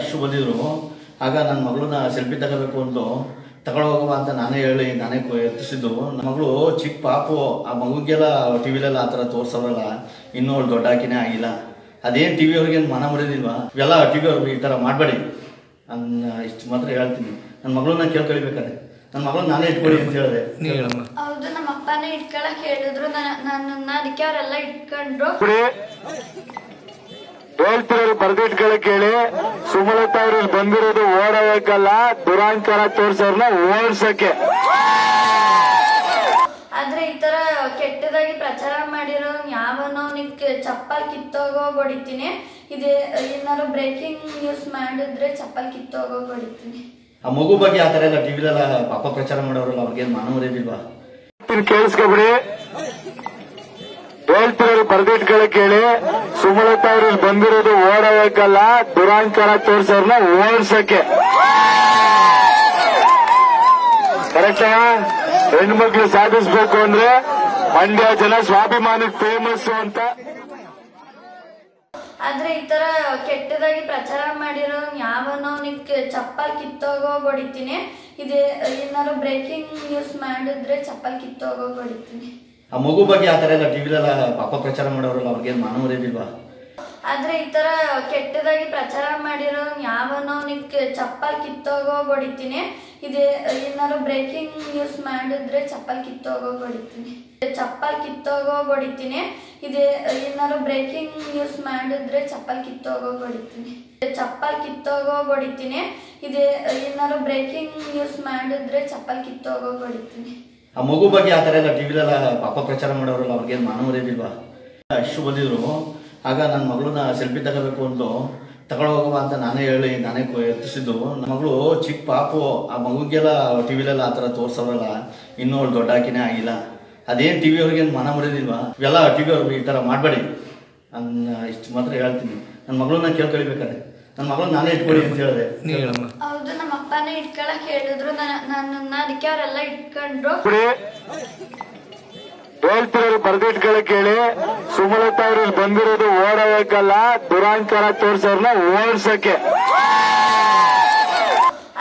ಇಷ್ಟು ಬಂದಿದ್ರು. ಆಗ ನನ್ನ ಮಗಳನ್ನ ಸೆಲ್ಫಿ ತಗೋಬೇಕು ಅಂದು ತಗೊಂಡು ಹೋಗುವ ಅಂತ ನಾನೇ ಹೇಳಿ ನಾನೇ ಎತ್ತಿಸಿದ್ದು. ನನ್ನ ಮಗಳು ಚಿಕ್ಕ ಪಾಪು. ಆ ಮಗುಗೆಲ್ಲ ಟಿ ವಿಲೆಲ್ಲ ಆ ಥರ ತೋರಿಸೋರಲ್ಲ ಇನ್ನೂ ಅವಳು ದೊಡ್ಡ ಹಾಕಿನೇ ಆಗಿಲ್ಲ. ಅದೇನು ಟಿ ವಿಯವ್ರಿಗೇನು ಅವ್ರಿಗೆ ಮನ ಮುರಿದಿಲ್ವಾ? ಇವೆಲ್ಲ ಟಿ ವಿ ಅವ್ರಿಗೆ ಈ ಥರ ಮಾಡಬೇಡಿ. ಅನ್ನ ಇಷ್ಟು ಮಾತ್ರ ಹೇಳ್ತೀನಿ. ನನ್ನ ಮಗಳನ್ನ ಕೇಳ್ಕೊಳ್ಬೇಕಾದ್ರೆ. ನನ್ನ ಮಗಳು ನಾನೇ ಇಟ್ಕೊಳ್ಳಿ ಅಂತ ಹೇಳಿದೆ. ಹೌದು ನಮ್ಮ ಅಪ್ಪನೇ ಇಟ್ಕೊಳಕ್ ಹೇಳಿದ್ರು. ನನ್ನ ಅದಕ್ಕೆ ಅವರೆಲ್ಲ ಇಟ್ಕೊಂಡ್ರು. ಹೇಳ್ತಿರೋರು ಬರ್ದಿಟ್ಕೊಳ್ಳಿ ಕೇಳಿ ಸುಮಲತಾ ಅವ್ರು ಬಂದಿರೋದು ಓಡೋಬೇಕಲ್ಲ ದುರಾಂಕರ ತೋರ್ಸೋರ್ನ ಓಡ್ಸಕ್ಕೆ. ಆದ್ರೆ ಈ ತರ ಕೆಟ್ಟದಾಗಿ ಪ್ರಚಾರ ಮಾಡಿರೋ ಯಾವನವನಿಗೆ ಚಪ್ಪಲ್ ಕಿತ್ತೋಗೋ ಹೊಡಿತೀನಿ ಇದೇ ಏನಾದ್ರು ಬ್ರೇಕಿಂಗ್ ನ್ಯೂಸ್ ಮಾಡಿದ್ರೆ ಚಪ್ಪಲ್ ಕಿತ್ತೋಗೋ ಹೊಡಿತೀನಿ ಆ ಮಗು ಬಗ್ಗೆ ಆ ತರ ಎಲ್ಲ ಪಾಪ ಪ್ರಚಾರ ಮಾಡೋರಲ್ಲ ಅವ್ರಿಗೆ ಮಾನವರೇನಿಲ್ವಾ ಕೇಳಿಸ್ಕೊಬಿಡಿ. ಹೇಳ್ತಿರೋರು ಬರ್ದಿಟ್ಕೊಳ್ಳಿ ಕೇಳಿ. ಸುಮಲತಾ ಇಲ್ಲಿ ಬಂದಿರೋದು ಓಡೋಬೇಕಲ್ಲ ದುರಾಂಕಾರ ತೋರ್ಸೋರ್ನ ಓಡ್ಸಕ್ಕೆ ಕರೆಕ್ಟ ಹೆಣ್ಮಕ್ಳು ಸಾಧಿಸ್ಬೇಕು ಅಂದ್ರೆ ಮಂಡ್ಯ ಜನ ಸ್ವಾಭಿಮಾನಕ್ಕೆ ಫೇಮಸ್ ಅಂತ. ಆದ್ರೆ ಈ ತರ ಕೆಟ್ಟದಾಗಿ ಪ್ರಚಾರ ಮಾಡಿರೋ ಯಾವನವನಿಗೆ ಚಪ್ಪಲ್ ಕಿತ್ತೋಗೋ ಹೊಡಿತೀನಿ ಇದೇ ಏನಾದ್ರು ಬ್ರೇಕಿಂಗ್ ನ್ಯೂಸ್ ಮಾಡಿದ್ರೆ ಚಪ್ಪಲ್ ಕಿತ್ತೋಗೋ ಹೊಡಿತೀನಿ ಆ ಮಗು ಬಗ್ಗೆ ಆ ಥರ ಎಲ್ಲ ಟಿ ವಿಲೆಲ್ಲ ಪಾಪ ಪ್ರಚಾರ ಮಾಡೋರಲ್ಲ ಅವ್ರಿಗೇನು ಮಾನ ಮುರಿದಿಲ್ವಾ ಆದ್ರೆ ಈ ತರ ಕೆಟ್ಟದಾಗಿ ಪ್ರಚಾರ ಮಾಡಿರೋ ಯಾವನವನಿಗೆ ಚಪ್ಪಲ್ ಕಿತ್ತೋಗೋ ಹೊಡಿತೀನಿ. ಇದೇ, ಏನಾದ್ರು ಬ್ರೇಕಿಂಗ್ ನ್ಯೂಸ್ ಮಾಡಿದ್ರೆ ಚಪ್ಪಲ್ ಕಿತ್ತೋಗೋ ಹೊಡಿತೀನಿ. ಚಪ್ಪಲ್ ಕಿತ್ತೋಗೋ ಹೊಡಿತೀನಿ. ಇದೇ, ಏನಾದ್ರು ಬ್ರೇಕಿಂಗ್ ನ್ಯೂಸ್ ಮಾಡಿದ್ರೆ ಚಪ್ಪಲ್ ಕಿತ್ತೋಗೋ ಹೊಡಿತೀನಿ. ಚಪ್ಪಲ್ ಕಿತ್ತೋಗೋ ಹೊಡಿತೀನಿ. ಇದೇ, ಏನಾದ್ರು ಬ್ರೇಕಿಂಗ್ ನ್ಯೂಸ್ ಮಾಡಿದ್ರೆ ಚಪ್ಪಲ್ ಕಿತ್ತೋಗೋ ಹೊಡಿತೀನಿ. ಆ ಮಗು ಬಗ್ಗೆ ಆ ಥರ ಎಲ್ಲ ಟಿ ವಿಲೆಲ್ಲ ಪಾಪ ಪ್ರಚಾರ ಮಾಡೋರಲ್ಲ ಅವ್ರಿಗೇನು ಮಾನ ಮುರಿದಿಲ್ವಾ ಇಷ್ಟು ಬಂದಿದ್ರು. ಆಗ ನನ್ನ ಮಗಳನ್ನ ಸೆಲ್ಫಿ ತಗೋಬೇಕು ಅಂದು ತಗೊಳ್ಳೋ ಹೋಗುವ ಅಂತ ನಾನೇ ಹೇಳಿ, ನಾನೇ ಎತ್ತಿಸಿದ್ದು. ನನ್ನ ಮಗಳು ಚಿಕ್ಕ ಪಾಪು. ಆ ಮಗುಗೆಲ್ಲ ಟಿ ವಿಲೆಲ್ಲ ಆ ಥರ ತೋರಿಸೋರಲ್ಲ ಇನ್ನೂ ಅವಳು ದೊಡ್ಡ ಹಾಕಿನೇ ಆಗಿಲ್ಲ. ಅದೇನು ಟಿ ವಿ ಅವ್ರಿಗೇನು ಮನ ಇವೆಲ್ಲ ಟಿ ವಿ ಅವ್ರಿಗೆ ಈ ಥರ ಮಾಡಬೇಡಿ. ಅನ್ನ ಇಷ್ಟು ಮಾತ್ರ ಹೇಳ್ತೀನಿ. ನನ್ನ ಮಗಳನ್ನ ಕೇಳ್ಕೊಳ್ಬೇಕಾದ್ರೆ. ನನ್ನ ಮಗಳನ್ನ ನಾನೇ ಇಟ್ಕೊಳ್ಳಿ ಅಂತ ಹೇಳಿದೆ. ಹೌದು ನಮ್ಮ ಅಪ್ಪನೇ ಇಟ್ಕೊಳಕ್ ಹೇಳಿದ್ರು. ನನ್ನ ಅದಕ್ಕೆ ಅವರೆಲ್ಲ ಇಟ್ಕೊಂಡ್ರು. ಹೇಳ್ತಿರೋರು ಬರ್ದಿಟ್ಕೊಳಕ್ ಕೇಳಿ. ಸುಮಲತಾ ಅವರು ಬಂದಿರೋದು ಓಡಬೇಕಲ್ಲ ದುರಾಂಕಾರ ತೋರ್ಸೋರ್ನ ಓಡ್ಸಕ್ಕೆ.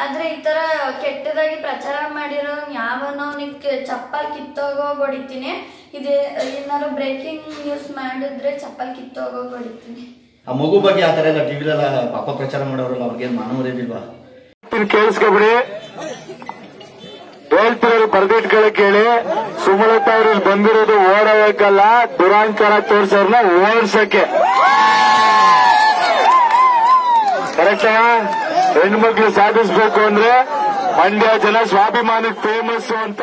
ಆದ್ರೆ ಈ ತರ ಕೆಟ್ಟದಾಗಿ ಪ್ರಚಾರ ಮಾಡಿರೋ ಯಾವನವನಿಗೆ ಚಪ್ಪಲ್ ಕಿತ್ತೋಗೋ ಹೊಡಿತೀನಿ. ಇದೇ ಏನಾದ್ರು ಬ್ರೇಕಿಂಗ್ ನ್ಯೂಸ್ ಮಾಡಿದ್ರೆ ಚಪ್ಪಲ್ ಕಿತ್ತೋಗೋ ಹೊಡಿತೀನಿ. ಆ ಮಗು ಬಗ್ಗೆ ಆ ಥರ ಎಲ್ಲ ಪಾಪ ಪ್ರಚಾರ ಮಾಡೋರಲ್ಲ ಅವ್ರಿಗೇನು ಮಾನವರೇನಿಲ್ವಾ ಕೇಳಿಸ್ಕೊಬಿಡಿ ಹೇಳ್ತಿರೋರು ಬರ್ದಿಟ್ಕೊಳ್ಳಿ ಕೇಳಿ ಸುಮಲತಾ ಅವ್ರು ಬಂದಿರೋದು ಓಡಬೇಕಲ್ಲ ದುರಾಂಕಾರ ತೋರ್ಸೋರ್ನ ಓಡಿಸಕ್ಕೆ. ಕರೆಕ್ಟ ಹೆಣ್ಮಕ್ಳು ಸಾಧಿಸ್ಬೇಕು ಅಂದ್ರೆ ಮಂಡ್ಯ ಜನ ಸ್ವಾಭಿಮಾನಕ್ಕೆ ಫೇಮಸ್ ಅಂತ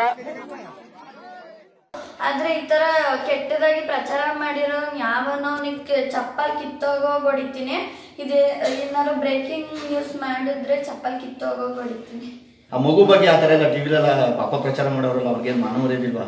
ಆದ್ರೆ ಈ ತರ ಕೆಟ್ಟದಾಗಿ ಪ್ರಚಾರ ಮಾಡಿರೋ ಯಾವನವನಿಗೆ ಚಪ್ಪಲ್ ಕಿತ್ತೋಗೋ ಹೊಡಿತೀನಿ. ಇದೇ, ಏನಾದ್ರು ಬ್ರೇಕಿಂಗ್ ನ್ಯೂಸ್ ಮಾಡಿದ್ರೆ ಚಪ್ಪಲ್ ಕಿತ್ತೋಗೋ ಹೊಡಿತೀನಿ. ಆ ಮಗು ಬಗ್ಗೆ ಆ ಥರ ಎಲ್ಲ ಟಿವಿಲೆಲ್ಲ ಪಾಪ ಪ್ರಚಾರ ಮಾಡೋರಲ್ಲ ಅವ್ರಿಗೆ ಮಾನ ಮುರಿದಿಲ್ವಾ